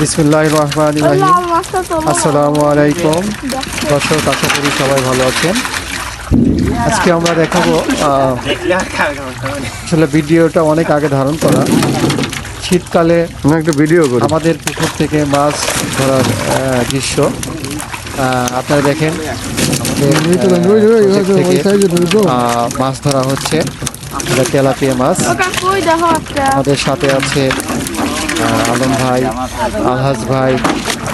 বিসমুল্লাহ রহমান আসসালামু আলাইকুম দর্শক আশা করি সবাই ভালো আছেন। আজকে আমরা দেখাবো আসলে ভিডিওটা অনেক আগে ধারণ করা। শীতকালে একটা ভিডিও করি। আমাদের পুকুর থেকে মাছ ধরার দৃশ্য। আপনারা দেখেন মাছ ধরা হচ্ছে। তেলাপিয়া মাছ। আমাদের সাথে আছে আলম ভাই, আলহাজ ভাই,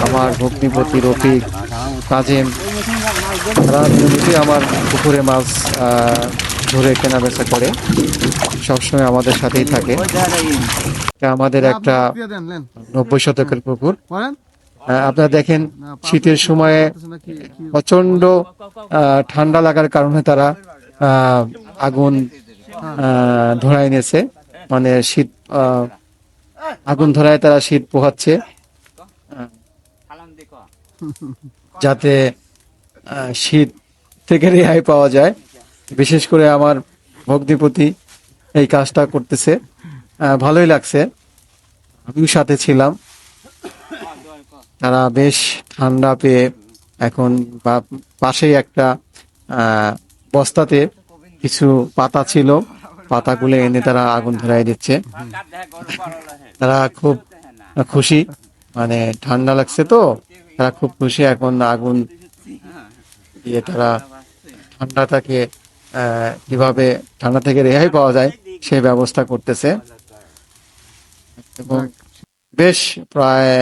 আমার ভগ্নিপতি রফিক কাজেম তারা আমার পুকুরে মাছ ধরে কেনা বেচা করে। সবসময় আমাদের সাথেই থাকে। আমাদের একটা নব্বই শতকের পুকুর। আপনারা দেখেন, শীতের সময়ে প্রচণ্ড ঠান্ডা লাগার কারণে তারা আগুন ধরায় এনেছে মানে শীত আগুন ধরায় তারা শীত পোহাচ্ছে। যাতে শীত থেকে রেহাই পাওয়া যায়। বিশেষ করে আমার ভগ্নিপতি এই কাজটা করতেছে। ভালোই লাগছে। আমিও সাথে ছিলাম। তারা বেশ ঠান্ডা পেয়ে এখন পাশেই একটা বস্তাতে কিছু পাতা ছিল। পাতাগুলো এনে তারা আগুন ধরাই দিচ্ছে। তারা খুব খুশি। মানে ঠান্ডা লাগছে তো, তারা খুব খুশি এখন আগুন দিয়ে তারা ঠান্ডাটাকে কীভাবে ঠান্ডা থেকে রেহাই পাওয়া যায় সেই ব্যবস্থা করতেছে। এবং বেশ প্রায়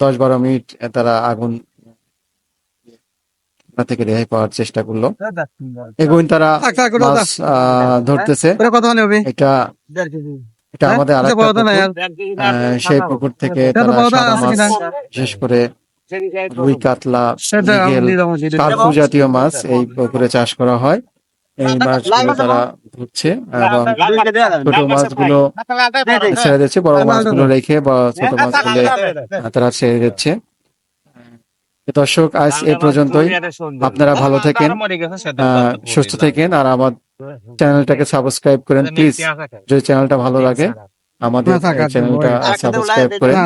দশ বারো মিনিট তারা আগুন ঠান্ডা থেকে রেহাই পাওয়ার চেষ্টা করল। এগুন তারা মাছ ধরতেছে। এটা এটা আমাদের আর সেই পুকুর থেকে তারা সাদা মাছ বিশেষ করে রুই কাতলা কার্পু জাতীয় মাছ এই পুকুরে চাষ করা হয়। এই মাছগুলো তারা ধরছে এবং ছোট মাছগুলো ছেড়ে দিচ্ছে বড় মাছগুলো রেখে বা ছোট মাছগুলো তারা ছেড়ে দিচ্ছে। দর্শক আজ এই পর্যন্তই। আপনারা ভালো থাকেন সুস্থ থাকেন আর আমার চ্যানেলটাকে সাবস্ক্রাইব করেন প্লিজ যদি চ্যানেলটা ভালো লাগে আমাদের চ্যানেলটা সাবস্ক্রাইব করেন।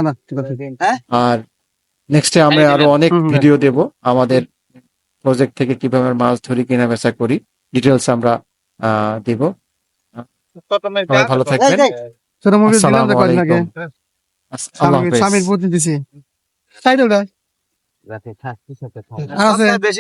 আর নেক্সটে আমরা আরও অনেক ভিডিও দেব। আমাদের প্রজেক্ট থেকে কীভাবে মাছ ধরি কেনা বেচা করি ডিটেলস আমরা আহ, দেব। ভালো থাকবেন। আসসালামু আলাইকুম। আল্লাহ থাকতে সাথে প্রতি দিছি টাইটেলটা আছে